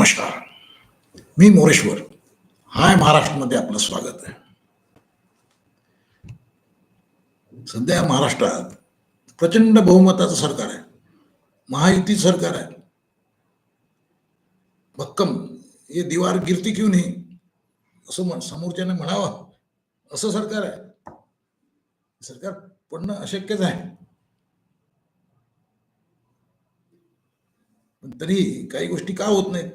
नमस्कार. मी मोरेश्वर. हाय महाराष्ट्रामध्ये आपलं स्वागत आहे. सध्या महाराष्ट्रात प्रचंड बहुमताचं सरकार आहे. महायुती सरकार आहे. भक्कम. हे दीवार गिरती क्यू नाही असं म्हण समोरच्याने म्हणावं. असं सरकार आहे. सरकार पडणं अशक्यच आहे. पण तरी काही गोष्टी का होत नाहीत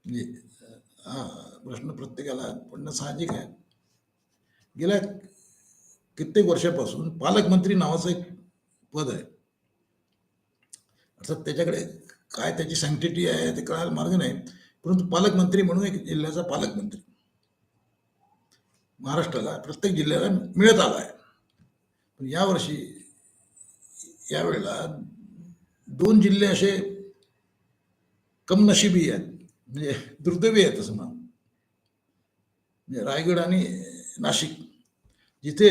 म्हणजे हा प्रश्न प्रत्येकाला पडणं साहजिक आहे. गेल्या कित्येक वर्षापासून पालकमंत्री नावाचं एक पद आहे. अर्थात त्याच्याकडे काय त्याची सँक्टिटी आहे ते कळायला मार्ग नाही. परंतु पालकमंत्री म्हणून एक जिल्ह्याचा पालकमंत्री. महाराष्ट्राला प्रत्येक जिल्ह्याला मिळत आला आहे. पण यावर्षी यावेळेला दोन जिल्हे असे कमनशिबी आहेत. म्हणजे दुर्दैवी आहे तसं म्हणा म्हणजे रायगड आणि नाशिक जिथे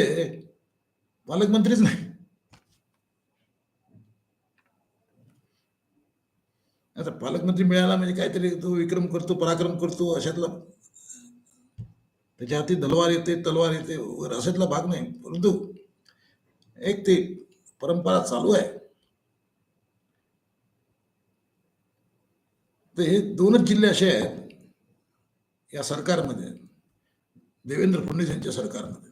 पालकमंत्रीच नाही. आता पालकमंत्री मिळाला म्हणजे काहीतरी तो विक्रम करतो पराक्रम करतो अशातला त्याच्या हाती तलवार येते तलवार येते वगैरे अशातला भाग नाही. परंतु एक ते परंपरा चालू आहे. तर हे दोनच जिल्हे असे आहेत या सरकारमध्ये देवेंद्र फडणवीस यांच्या सरकारमध्ये.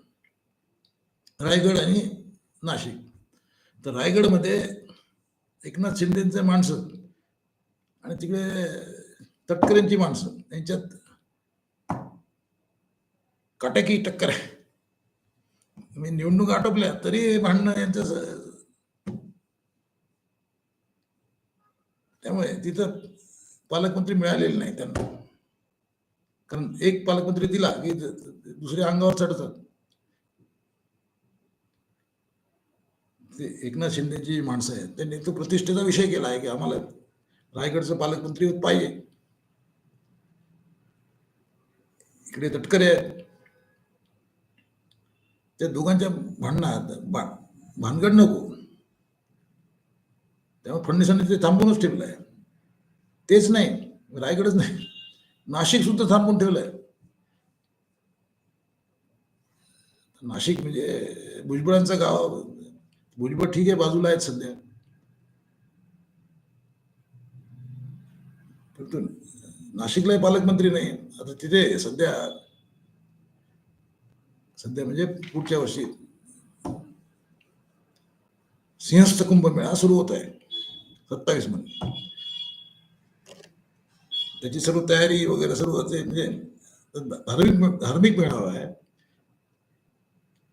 रायगड आणि नाशिक. तर रायगडमध्ये एकनाथ शिंदेचे माणसं आणि तिकडे तटकरेंची माणसं यांच्यात काट्याकी टक्कर आहे. मी निवडणूक आटोपल्या तरी भांडणं यांचं त्यामुळे तिथं पालकमंत्री मिळालेले नाही त्यांना. कारण एक पालकमंत्री दिला की दुसऱ्या अंगावर चढतात. ते एकनाथ शिंदेची माणसं आहेत. त्यांनी तो प्रतिष्ठेचा विषय केला आहे की आम्हाला रायगडचं पालकमंत्री पाहिजे. इकडे तटकरे आहेत. त्या दोघांच्या भांडणात भानगड नको. तेव्हा फडणवीसांनी ते थांबवूनच ठेवलं आहे तेच नाही रायगडच नाही. नाशिक सुद्धा थांबून ठेवलंय. नाशिक म्हणजे भुजबळांचं गाव भुजबळ ठीक आहे बाजूला आहेत सध्या. परंतु नाशिकलाही पालकमंत्री नाही. आता तिथे सध्या सध्या म्हणजे पुढच्या वर्षी सिंहस्थ कुंभमेळा सुरू होत आहे. सत्तावीसमध्ये. त्याची सर्व तयारी वगैरे सर्व ते म्हणजे धार्मिक धार्मिक मेळावा आहे.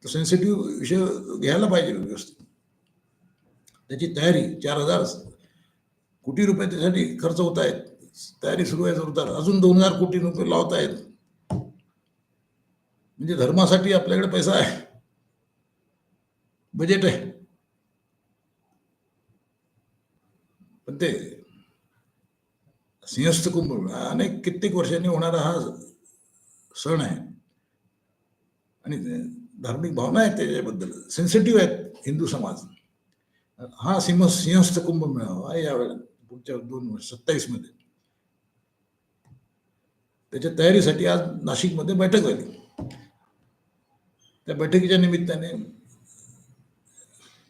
तो सेन्सिटिव्ह विषय घ्यायला पाहिजे व्यवस्थित. त्याची तयारी चार हजार कोटी रुपये त्यासाठी खर्च होत आहेत. तयारी सुरू आहे जोरदार. अजून दोन हजार कोटी रुपये लावत आहेत. म्हणजे धर्मासाठी आपल्याकडे पैसा आहे. बजेट आहे. पण ते सिंहस्थ कुंभ. अनेक कित्येक वर्षांनी होणारा हा सण आहे. आणि धार्मिक भावना आहेत त्याच्याबद्दल. सेन्सिटिव्ह आहेत हिंदू समाज. हा सिंह सिंहस्थ कुंभ मिळावा यावेळेला पुढच्या दोन वर्ष सत्तावीसमध्ये त्याच्या तयारीसाठी आज नाशिकमध्ये बैठक झाली. त्या बैठकीच्या निमित्ताने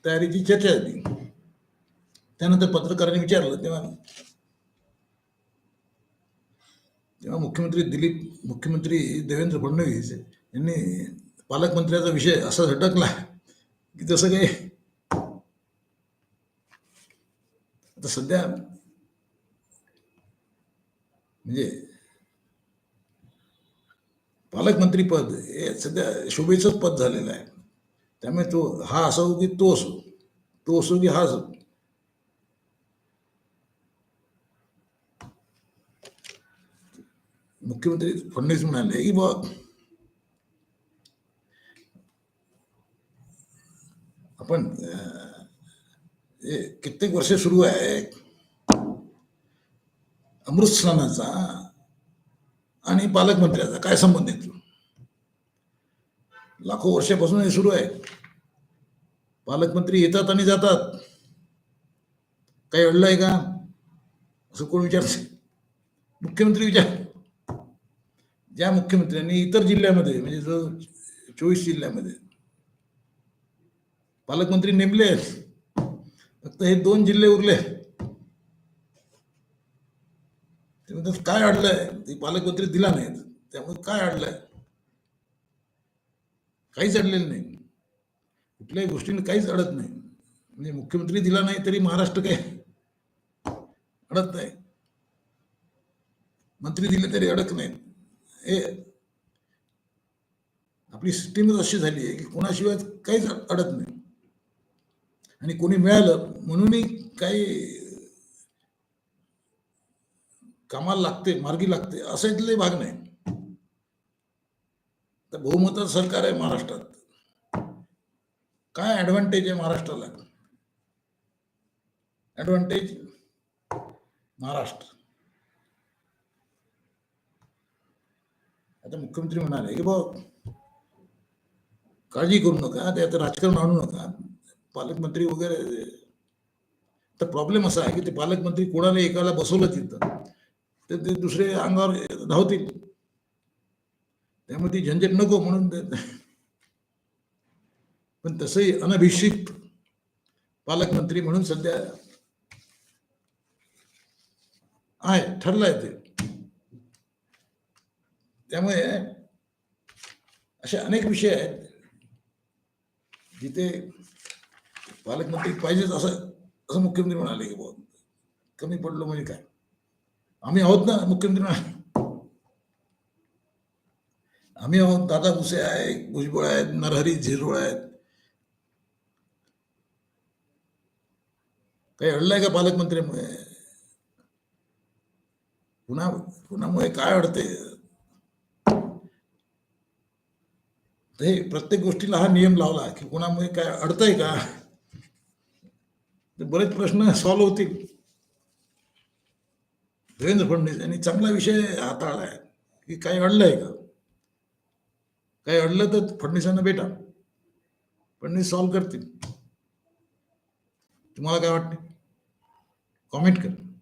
तयारीची चर्चा झाली. त्यानंतर पत्रकारांनी विचारलं तेव्हा तेव्हा मुख्यमंत्री दिलीप मुख्यमंत्री देवेंद्र फडणवीस यांनी पालकमंत्र्याचा विषय असा झटकला की तसं काही आता सध्या म्हणजे पालकमंत्री पद हे सध्या शोभेचंच पद झालेलं आहे. त्यामुळे तो हा असो की तो असो तो असो की हा असो. मुख्यमंत्री फडणवीस म्हणाले की बा आपण हे कित्येक वर्ष सुरू आहे. अमृत स्नानाचा आणि पालकमंत्र्याचा काय संबंध येतो लाखो वर्षापासून हे सुरू आहे. पालकमंत्री येतात आणि जातात. काही अडलं आहे का? असं कोण विचारते मुख्यमंत्री विचार ज्या मुख्यमंत्र्यांनी इतर जिल्ह्यामध्ये म्हणजे जो चोवीस जिल्ह्यामध्ये पालकमंत्री नेमले आहेत फक्त हे दोन जिल्हे उरले ते काय अडलंय? ते पालकमंत्री दिला नाहीत. त्यामुळे काय अडलंय? काहीच अडलेलं नाही. कुठल्याही गोष्टीने काहीच अडत नाही. म्हणजे मुख्यमंत्री दिला नाही तरी महाराष्ट्र काय अडत नाही. मंत्री दिले तरी अडक नाही हे आपली सिस्टीमच अशी झाली आहे की कोणाशिवाय काहीच अडत नाही. आणि कोणी मिळालं म्हणूनही काही कामाला लागते मार्गी लागते असं इथले भाग नाही. तर बहुमतात सरकार आहे महाराष्ट्रात. काय ऍडव्हान्टेज आहे महाराष्ट्राला? ऍडव्हान्टेज महाराष्ट्र. आता मुख्यमंत्री म्हणाले की बा काळजी करू नका ते आता राजकारण आणू नका. पालकमंत्री वगैरे तर प्रॉब्लेम असा आहे की ते पालकमंत्री कोणाला एकाला बसवलं तिथं तर ते दुसरे अंगावर धावतील. त्यामुळे ती झंझट नको म्हणून ते पण तसंही अनभिषिक्त पालकमंत्री म्हणून सध्या आहे ठरलंय ते. त्यामुळे असे अनेक विषय आहेत जिथे पालकमंत्री पाहिजेच असं असं मुख्यमंत्री म्हणाले की बहुत कमी पडलो म्हणजे काय? आम्ही आहोत ना मुख्यमंत्री म्हणाले. आम्ही आहोत दादा भुसे आहे भुजबळ आहेत नरहरी झिरवळ आहेत. काही अडलंय का पालकमंत्र्यामुळे? पुन्हा पुन्हामुळे काय अडते हे प्रत्येक गोष्टीला हा नियम लावला की कोणामुळे काय अडतंय का? ते बरेच प्रश्न सॉल्व्ह होतील. देवेंद्र फडणवीस यांनी चांगला विषय हाताळलाय की काही अडलंय का? काही अडलं तर फडणवीसांना भेटा. फडणवीस सॉल्व्ह करतील. तुम्हाला काय वाटते? कॉमेंट कर.